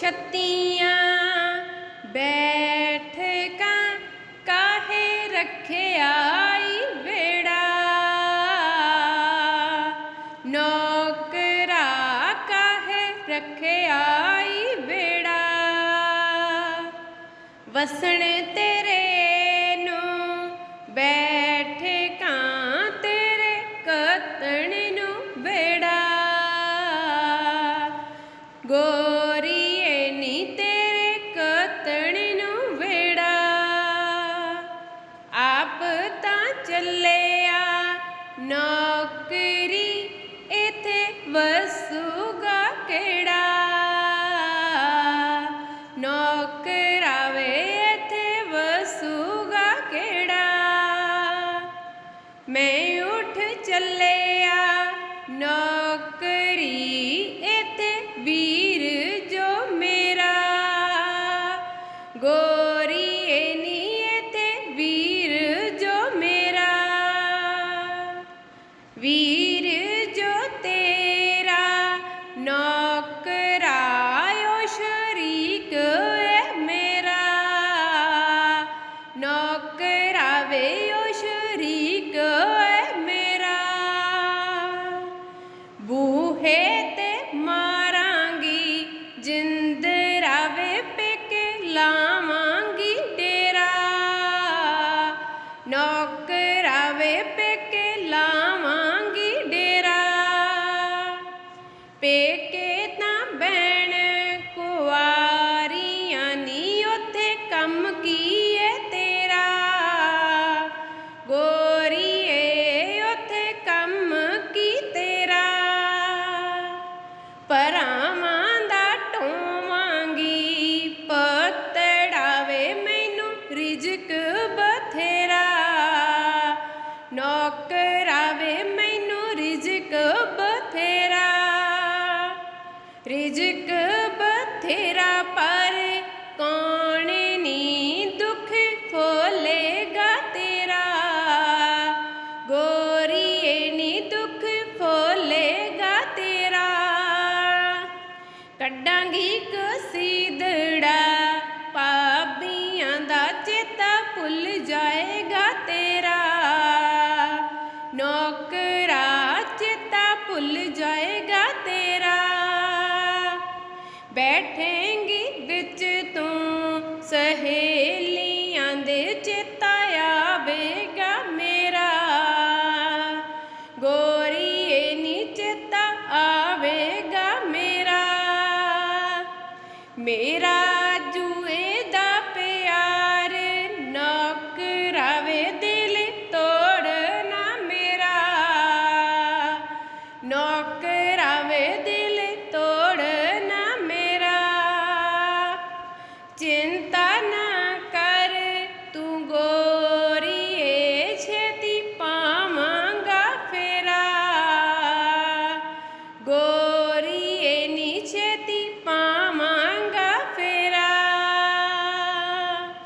छतिया बैठ का काहे रखे बेड़ा? नौकरा काहे रखे बेड़ा? वसण तेरे ਮੈਂ ਉਠ ਚੱਲਿਆ ਨਾ ਰਿਜਕ ਬਥੇਰਾ ਪਾ ਬੈਠੇਂਗੀ ਵਿੱਚ ਤੂੰ ਸਹੇਲੀਆਂ ਦੇ ਚੇਤਾ ਆਵੇਗਾ ਮੇਰਾ। ਗੋਰੀਏ ਨੀ ਚੇਤਾ ਆਵੇਗਾ ਮੇਰਾ। ਮੇਰਾ